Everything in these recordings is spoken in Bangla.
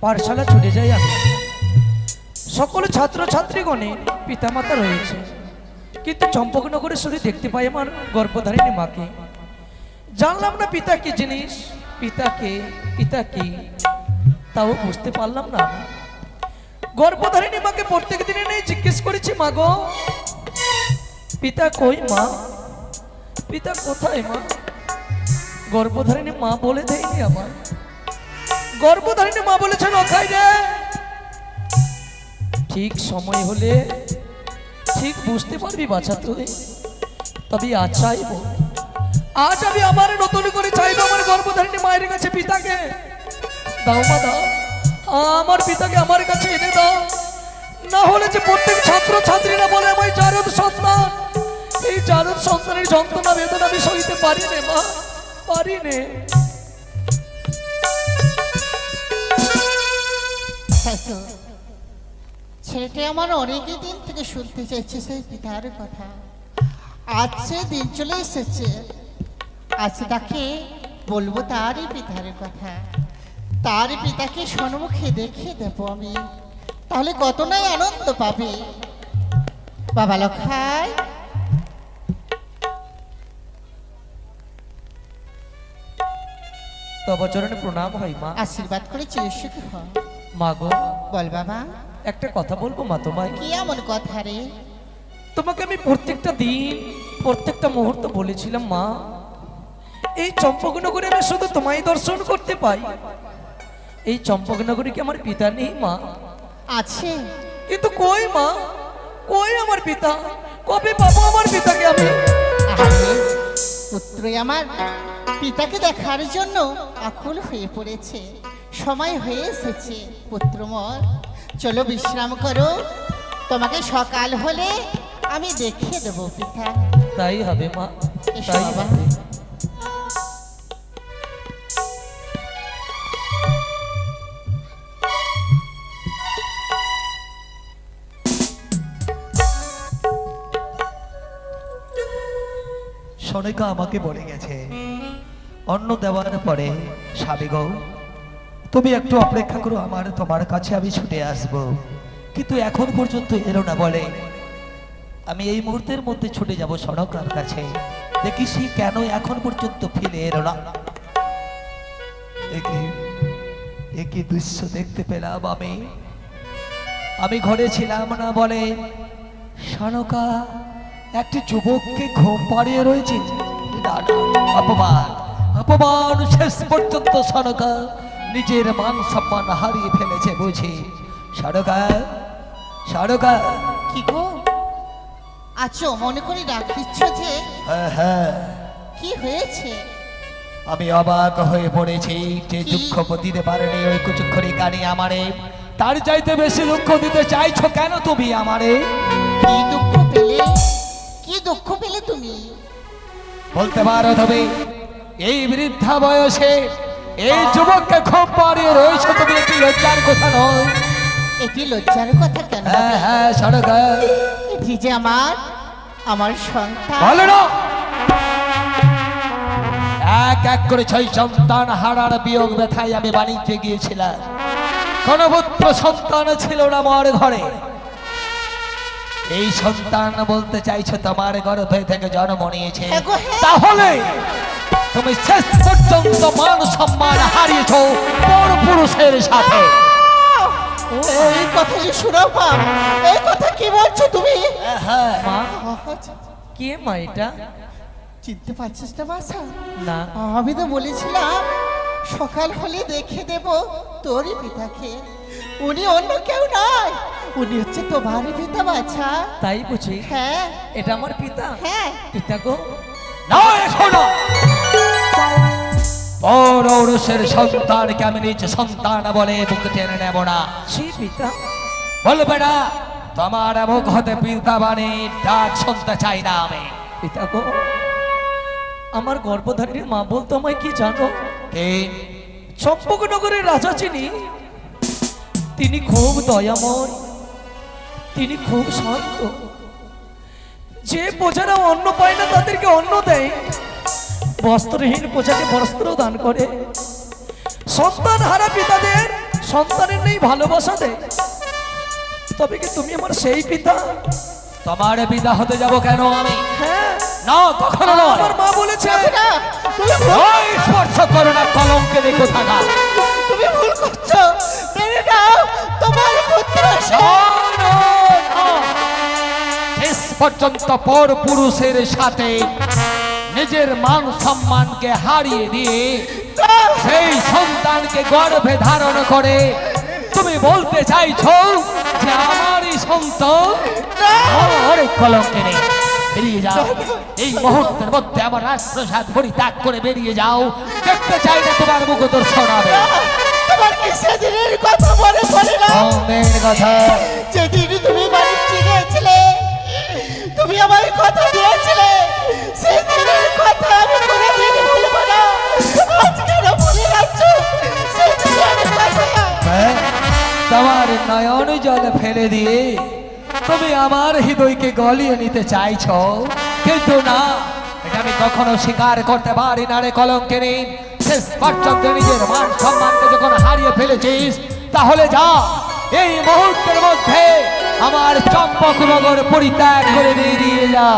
পাঠশালা ছুটে যাই আমি। সকল ছাত্র ছাত্রীগণে পিতামাতা রয়েছে। কিন্তু চম্পকনগরে শুধু দেখতে পাই আমার গর্ভধারিণী মাকে। জানলাম না পিতা কি জিনিস? পিতাকে পিতা কি? তাও বুঝতে পারলাম না। আমি। গর্ভধারিণী মাকে প্রত্যেক দিনে নেই জিজ্ঞেস করেছি, মা গো, পিতা কই মা? পিতা কোথায় মা? গর্ভধারিণী মা বলে দেয়নি আমার গর্ভধারিণী মা বলেছেন অথাই রে। ঠিক সময় হলে ঠিক বুঝতে পারবি বাছা তুই। তবে আজ চাইব, আজ আমি আমার নতুন করে চাইব আমার গর্ভধারিণী মায়ের কাছে পিতাকে। দাও মা, দাও। আমার পিতাকে আমার কাছে এনে দাও। না হলে যে প্রত্যেক ছাত্র ছাত্রীরা বলে, আমার জারদ সন্তান, এই জারদ সন্তানের যন্ত্রণা, বেদনা আমি সইতে পারি নে মা, পারি নে। তো। ছেলেটি আমার অনেকই দিন থেকে শুনতে চাইছে সেই পিতার কথা। আজ সে দিন চলে এসেছে। আজ তাকে বলব তারই পিতার কথা। তার পিতাকে দেখিয়ে দেব আমি। তাহলে কত নাই আনন্দ পাবে। বাবা লখাই তব চরণে প্রণাম হয় মা। আশীর্বাদ করে চিরসুখী হ মা গো। বল বাবা। একটা কথা বলব মা তোমায়? কি এমন কথা রে? তোমাকে আমি প্রত্যেকটা দিন প্রত্যেকটা মুহূর্ত বলেছিলাম মা এই চম্পকনগরে আমি শুধু তোমায় দর্শন করতে পাই। এই চম্পকনগরে কি আমার পিতা নেই মা? আছে। কিন্তু কই মা? কই আমার পিতা? কবে পাবো আমার পিতাকে আমি? পুত্রই আমার পিতাকে দেখার জন্য আকুল হয়ে পড়েছে। সময় হয়ে এসেছে পুত্রমর চলো বিশ্রাম করো। তোমাকে সকাল হলে আমি দেখিয়ে দেবো পিতা। তাই হবে মা। এসো তাই বাবা। হবে। সনেকা আমাকে বলে গেছে অন্ন দেওয়ার পরে স্বামীগ তুমি একটু অপেক্ষা করো, আমার তোমার কাছে আমি ছুটে আসব। কিন্তু এখন পর্যন্ত এলো না বলে, আমি এই মুহূর্তের মধ্যে ছুটে যাব সনকার কাছে। দেখি সে কেন এখন পর্যন্ত ফিরে এলো না। একই দৃশ্য দেখতে পেলাম আমি। আমি ঘরে ছিলাম না বলে, সনকা, একটি যুবককে ঘুম পাড়িয়ে রয়েছে। অপমান অপমান, শেষ পর্যন্ত সনকা। নিজের মান সম্মান হারিয়ে ফেলেছে বুঝি। সনকা সনকা কি গো? আছো মনে করে ডাক দিচ্ছ যে হ্যাঁ হ্যাঁ। কি হয়েছে? আমি অবাক হয়ে পড়েছি যে? দুঃখ দিতে পারেনি ওই কুচুক্ষরি কানি আমারে। তার চাইতে বেশি দুঃখ দিতে চাইছো কেন তুমি আমারে? কি দুঃখ পেলে? কি দুঃখ পেলে তুমি? বলতে পারো তুমি এই বৃদ্ধা বয়সে এই যুবককে খুব পাড়িয়ে রয়েছে তুমি কি লজ্জার কথা নয়। এটি লজ্জার কথা কেন হ্যাঁ হ্যাঁ সড়ক এটি যে আমার আমার সন্তান। বলো না। এক এক করে ছয় সন্তান হারার বিয়োগ ব্যথায় আমি বাণিজ্যে গিয়েছিলাম। কোন পুত্র সন্তান ছিল না আমার ঘরে। এই সন্তান বলতে চাইছো তোমার গর্ভে থেকে জন্ম নিয়েছে। হ্যাঁ হ্যাঁ। তাহলে তুমি শেষ পর্যন্ত মান সম্মান হারিয়েছ পর পুরুষের সাথে। এই কথা যে শুনো বাপ এই কথা কি বলছো তুমি? হ্যাঁ। মা আচ্ছা, কে মা এটা? চিনতে পারছিস না বাসা না। আমি তো বলেছিলাম সকাল হলে দেখে দেব তোরই পিতাকে। উনি অন্য কেউ নয় উনি হচ্ছে তোমারই পিতা বাছা তাই বুঝি? হ্যাঁ। এটা আমার পিতা? হ্যাঁ। পিতা গো? না শোনো। পৌরুষের সন্তানকে আমি নিজ সন্তান বলে বুক টেনে নেব না। বলবে না তোমার মুখ হতে পিতা বাণী ডাক শুনতে চাই না আমি। পিতা গো আমার গর্ভধারীর মা বলতো আমায় কি জানো? কে? চম্পকনগরের রাজা চিনি তিনি খুব দয়াময় তিনি খুব শান্ত। যে প্রজারা অন্ন পায় না তাদেরকে অন্ন দেয়। বস্ত্রহীন প্রজাকে বস্ত্র দান করে। সন্তান হারা পিতাদের সন্তানের নেই ভালোবাসা দেয়। তবে কি তুমি আমার সেই পিতা? তোমার বিদা হতে যাব কেন আমি? হ্যাঁ। না কখনো নয়। আমার মা বলেছে। না, তুমি স্পর্শ করো না কলঙ্কে দেখো থাকা। তুমি ভুল করছ। মেনে নাও তোমার পুত্র শেষ পর্যন্ত পর পুরুষের সাথে নিজের মান সম্মানকে হারিয়ে দিয়ে সেই সন্তানকে গর্ভে ধারণ করে। তুমি বলতে চাইছো যে আমারই সন্তান অনেক কলঙ্কে নেই। বেরিয়ে যাও। এই মুহূর্তের মধ্যে আমার রাজপ্রসাদ পরিত্যাগ করে বেরিয়ে যাও। দেখতে চাই না তোমার মুখ দর্শন হবে। তোমার কি সেদিনের কথা মনে পড়ে না? কথা। যেদিন তুমি বাণিজ্য গিয়েছিলে তুমি আমায় কথা দিয়েছিলে। সেই দিনের কথা আমি কোনোদিন ভুলবো না। আজকে না ভুলে যাচ্ছ। সেই দিনের কথা। হ্যাঁ, তোমার নয়ন জল ফেলে দিয়ে তুমি আমার হৃদয়কে গলিয়ে নিতে চাইছো। কিন্তু না এটা আমি কখনো স্বীকার করতে পারি না রে কলঙ্কিনী শেষ পর্যন্ত নিজের মান সম্মানকে যখন হারিয়ে ফেলেছিস তাহলে যা এই মুহূর্তের মধ্যে আমার চম্পক নগর পরিত্যাগ করে বেরিয়ে যা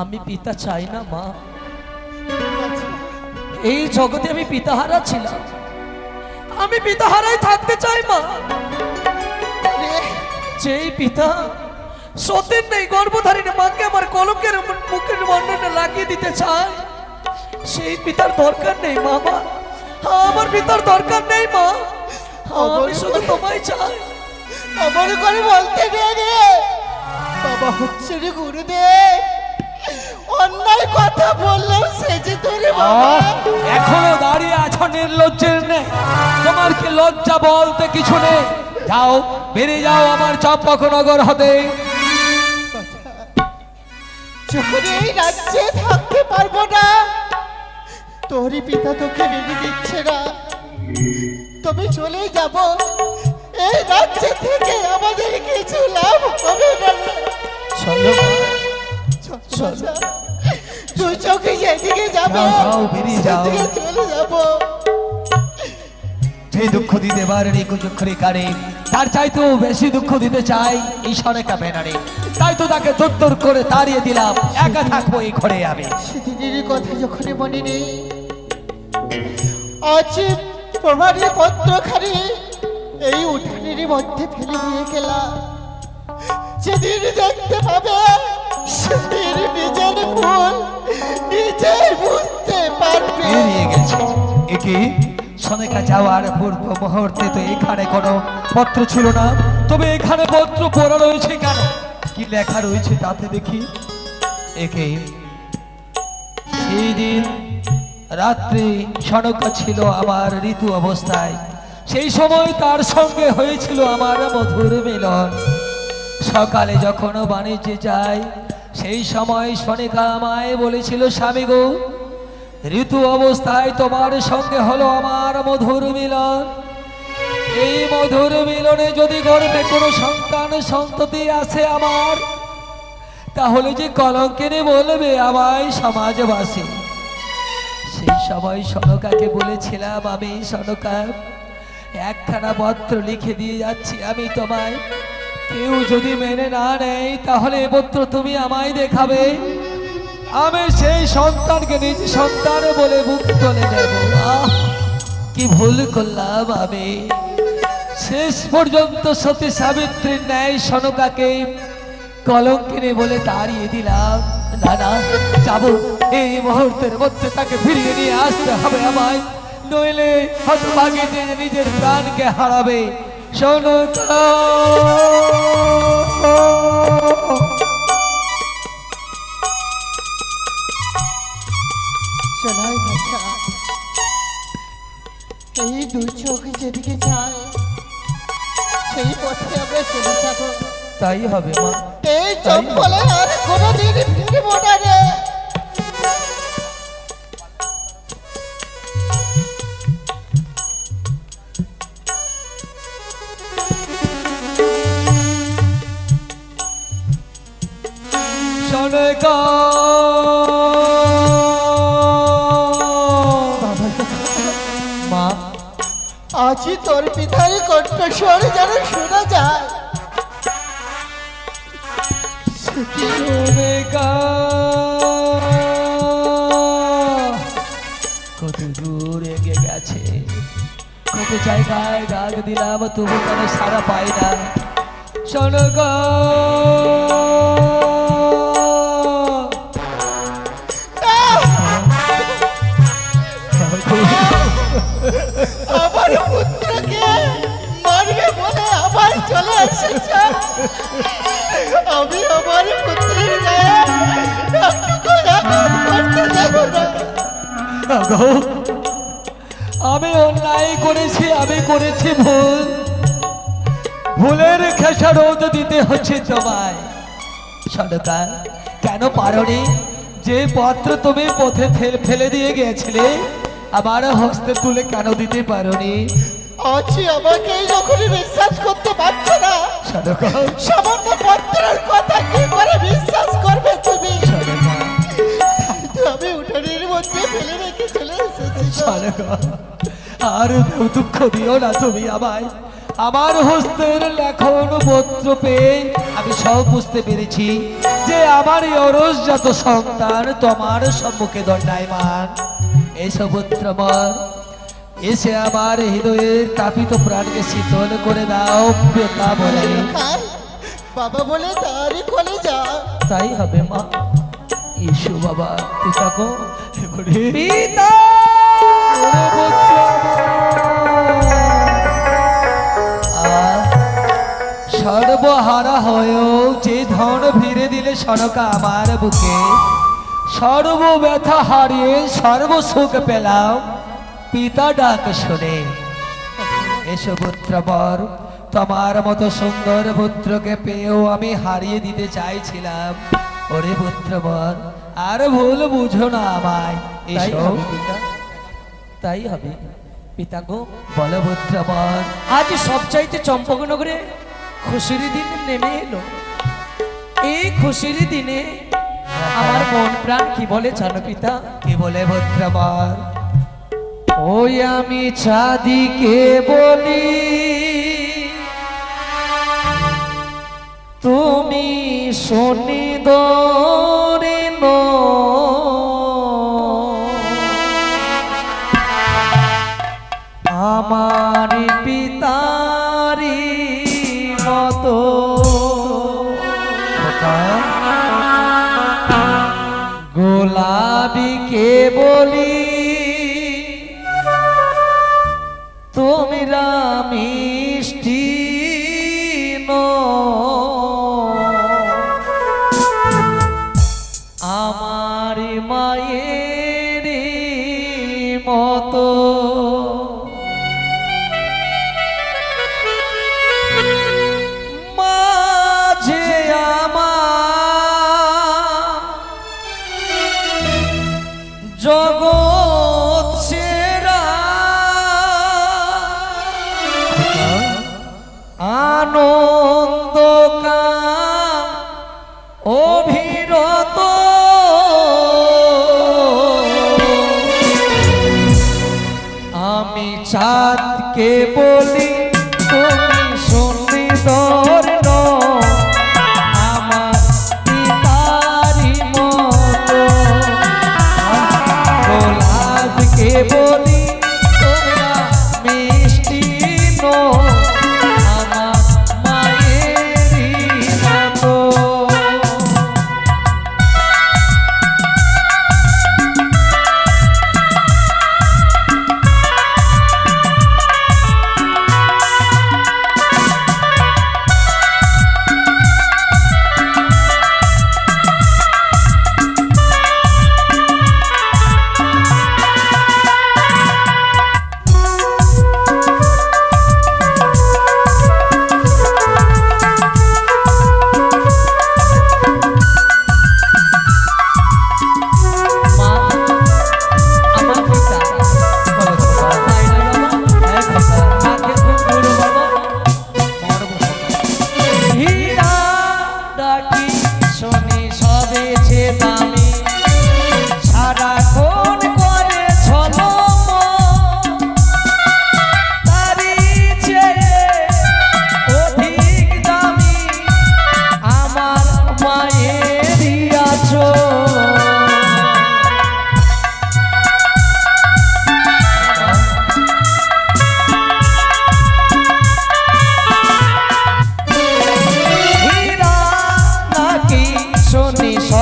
আমি পিতা চাই না মা। এই জগতে আমি পিতাহারা ছিলাম। আমি পিতাহারাই থাকতে চাই মা। যেই পিতা সতীর নেই গর্ভধারিণী মাকে আমার কলকের মুখের বর্ণনা লাগিয়ে দিতে চায় সেই পিতার দরকার নেই মা মা। আমার পিতার দরকার নেই মা। আমি শুধু তোমায় চাই। আমার করে বলতে গেলে বাবা হচ্ছে রে গুরুদেব। অন্যায় কথা বললাম সে যে তোরে বাবা। এখনও দাঁড়িয়ে আছো নির্লজ্জের নেই। তোমার কি লজ্জা বলতে কিছু নেই? যাও বেরিয়ে যাও আমার চম্পকনগর হতে যখন এই রাজ্যে থাকতে পারব না তোরই পিতা তোকে মেনে দিচ্ছে না। তবে চলে যাব এই রাজ্যে থেকে আমাদের কিছু লাভ হবে না। চলো। চল। তুই চোখে যেদিকে যাব বেরিয়ে যাও। চলে যাব যে দুঃখ দিতে পারেনি কুচক্ষরে কারে তার চাইতেও বেশি দুঃখ দিতে চাই ঈশ্বরের বেনারে তাই তো তাকে তোর করে তাড়িয়ে দিলাম একা থাকব এই ঘরে আমি সেদিনের কথা যখন মনে নেই আজ প্রমাণের পত্রখানি এই উঠানের মধ্যে ফেলে দিয়ে গেলাম। যেদিন দেখতে পাবে, সেদিন নিজের ভুল নিজে বুঝতে পারবে। বেরিয়ে গেছে। একে সনেকা যাওয়ার পূর্ব মুহূর্তে তো এখানে কোনো পত্র ছিল না। তবে এখানে পত্র পড়া রয়েছে কেন? কি লেখা রয়েছে তাতে দেখি। একে সেই দিন রাত্রি সনকা ছিল আমার ঋতু অবস্থায়। সেই সময় তার সঙ্গে হয়েছিল আমার মধুর মিলন। সকালে যখন বাণিজ্যে যাই সেই সময় সনিকা আমায় বলেছিল, স্বামী গো, ঋতু অবস্থায় তোমার সঙ্গে হলো আমার মধুর মিলন। এই মধুর মিলনে যদি গর্ভে কোনো সন্তান সন্ততি আছে আমার, তাহলে যে কলঙ্কিনী বলবে আমায় সমাজবাসী। সেই সময় সনকাকে বলেছিলাম, আমি সনকা, একখানা পত্র লিখে দিয়ে যাচ্ছি আমি তোমায়। কেউ যদি মেনে না নেয়, তাহলে এ পত্র তুমি আমায় দেখাবে। আমি সেই সন্তানকে নিজ সন্তান বলে মুখ তুলে নেব। কি ভুল করলাম আমি। শেষ পর্যন্ত সতী সাবিত্রীর ন্যায় সনকাকে কলঙ্কিনী বলে তাড়িয়ে দিলাম। না না যাব। এই মুহূর্তের মধ্যে তাকে ফিরিয়ে নিয়ে আসতে হবে আমায়। নইলে হতভাগী যে নিজের প্রাণকে হারাবে। ভাষা এই দুই চোখ যেদিকে যায় সেই পথে আমরা চলে যাব। তাই হবে মা। এই চম্পলে আর কোনোদিন ফিরব না রে। আজই তোর পিতার কণ্ঠস্বর যেন শোনা যায়। কত দূর এগিয়ে গেছে। কত জায়গায় ডাক দিলাম, তবু কেন সারা পাই না। বলে আবার চলে আমি আমার পুত্রের গায়ে আমি অন্যায় করেছি, আমি করেছি ভুল। ভুলের খেসারত দিতে হচ্ছে তোমায়। সরকার কেন পারনি? যে পত্র তুমি পথে ফেলে দিয়ে গিয়েছিলে, আমার হস্তে তুলে কেন দিতে পারোনি? আছি আমাকে যখনই বিশ্বাস করতে পারছ না সামান্য পত্রের কথা কি করে বিশ্বাস করবে তুমি? আমি উঠানের মধ্যে ফেলে রেখে চলে এসেছি। আর দুঃখ দিও না তুমি আমায়। আমার হস্তের লেখন পত্র পেয়ে আমি সব বুঝতে পেরেছি যে আমার অরসজাত সন্তান তোমার সম্মুখে দণ্ডায়মান। এসব পুত্র আমার এসে আমার হৃদয়ের তাপিত প্রাণকে শীতল করে দাও পিতা বলে। বাবা বলে তারই কোলে যা তাই হবে মা। ইসু বাবা পিতা গো। আহ, সর্বহারা হয়েও যে ধন ফিরে দিলে সনকা আমার বুকে সর্ব ব্যথা হারিয়ে সর্বসুখ পেলাম। পিতা ডাক শুনে। এসো পুত্রবর তোমার মতো সুন্দর পুত্রকে পেয়েও আমি হারিয়ে দিতে চাইছিলাম। ওরে পুত্রবর আর ভুল বুঝো না আমায়। এসো। পিতা। তাই হবে। পিতা গো। বলো পুত্রবর আজ সবচাইতে চম্পকনগরে খুশির দিন নেমে এলো। এই খুশির দিনে আমার মন প্রাণ কি বলে জানো পিতা? কি বলে পুত্রবর ওই আমি চাঁদিকে বলি তুমি শনি আমার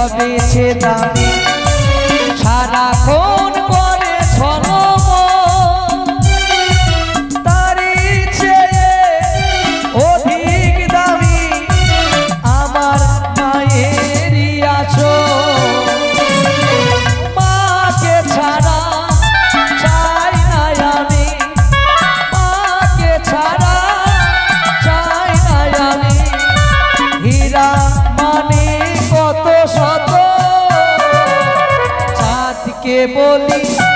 সবেছে দামি বলি